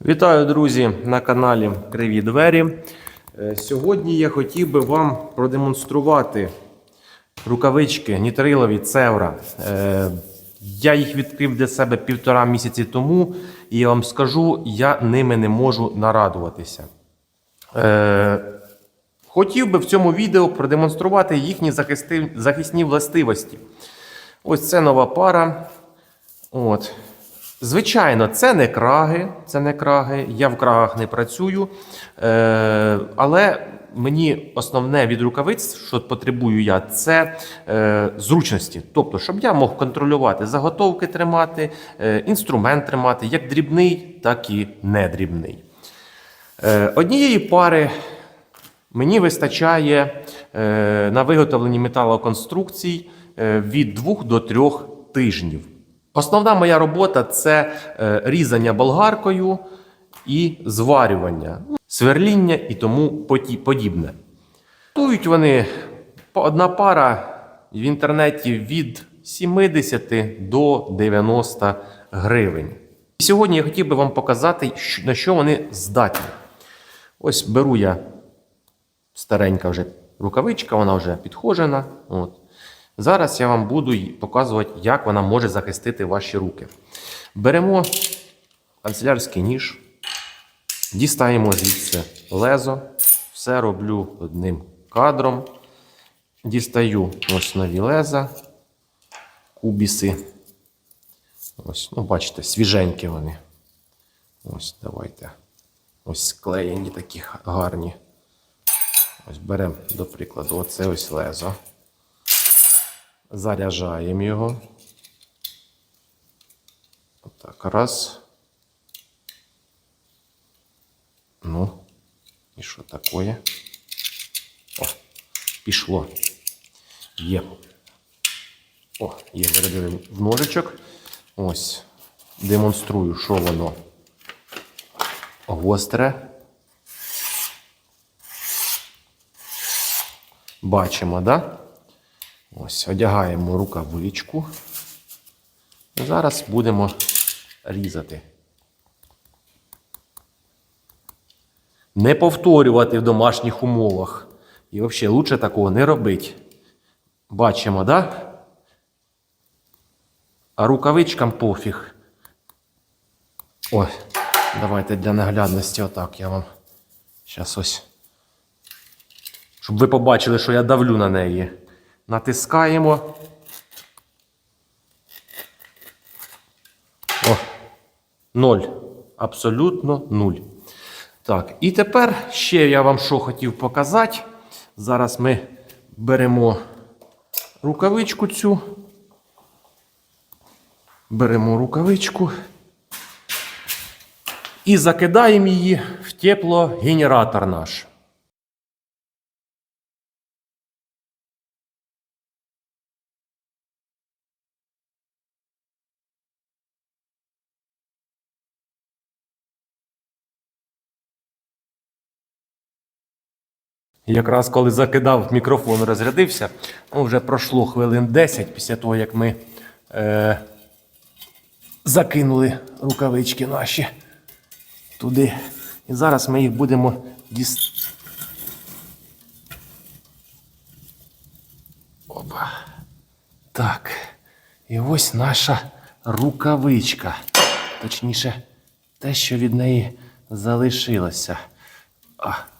Вітаю, друзі, на каналі Криві Двері. Е, Сьогодні я хотів би вам продемонструвати рукавички нітрилові Цевра. Е, Я їх відкрив для себе півтора місяці тому, і я вам скажу, я ними не можу нарадуватися. Е, Хотів би в цьому відео продемонструвати їхні захисні властивості. Ось це нова пара. От. Звичайно, це не краги, це не краги. Я в крагах не працюю. Е, але мені основне від рукавиць, що потребую я, це е, зручності. Тобто, щоб я мог контролювати заготовки тримати, е, інструмент тримати, як дрібний, так і недрібний. Е, однієї пари Мені вистачає е, на виготовленні металоконструкцій е, від 2 до 3 тижнів. Основна моя робота це е, різання болгаркою і зварювання, сверління і тому подібне. Готують вони одна пара в інтернеті від 70 до 90 гривень. І сьогодні я хотів би вам показати, на що вони здатні. Ось беру я старенька вже рукавичка, вона вже підхожена. От. Зараз я вам буду показувати, як вона може захистити ваші руки. Беремо канцелярський ніж, дістаємо звідси лезо, все роблю одним кадром. Дістаю ось нові леза, кубіси. Ось, ну, бачите, свіженькі вони. Ось, давайте. Ось склеєні такі гарні. Ось беремо, до прикладу, оце ось лезо. Заряджаємо його. Отак, раз. Ну, і що таке? О, пішло. Є. О, є, зарядили в ножичок. Ось. Демонструю, що воно гостре. Бачимо, да? Ось, одягаємо рукавичку. Зараз будемо різати. Не повторювати в домашніх умовах. І взагалі лучше такого не робити. Бачимо, да? А рукавичкам пофіг. Ой, давайте для наглядності отак я вам. Зараз ось. Щоб ви побачили, що я давлю на неї. Натискаємо. О, ноль. Абсолютно нуль. Так, і тепер ще я вам що хотів показати. Зараз ми беремо рукавичку цю. Беремо рукавичку і закидаємо її в теплогенератор наш. Якраз коли закидав, мікрофон розрядився, ну, вже пройшло хвилин 10 після того, як ми е, закинули рукавички наші туди. І зараз ми їх будемо діс... Опа. Так. І ось наша рукавичка. Точніше, те, що від неї залишилося. А.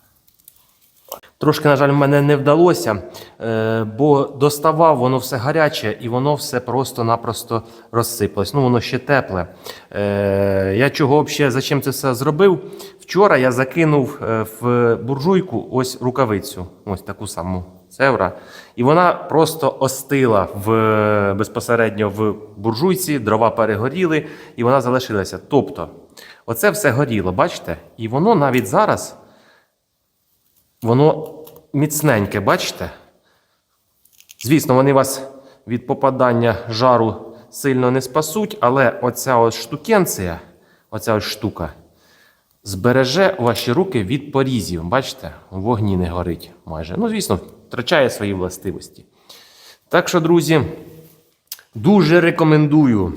Трошки, на жаль, мене не вдалося, е, бо доставав воно все гаряче і воно все просто-напросто розсипалось. Ну, воно ще тепле. Е, Я чого взагалі зачем це все зробив? Вчора я закинув е, в буржуйку ось рукавицю, ось таку саму цевра. І вона просто остила в, безпосередньо в буржуйці, дрова перегоріли, і вона залишилася. Тобто, оце все горіло, бачите? І воно навіть зараз. Воно міцненьке, бачите? Звісно, вони вас від попадання жару сильно не спасуть, але оця ось штукенція, оця ось штука, збереже ваші руки від порізів. Бачите, в вогні не горить майже. Ну, звісно, втрачає свої властивості. Так що, друзі, дуже рекомендую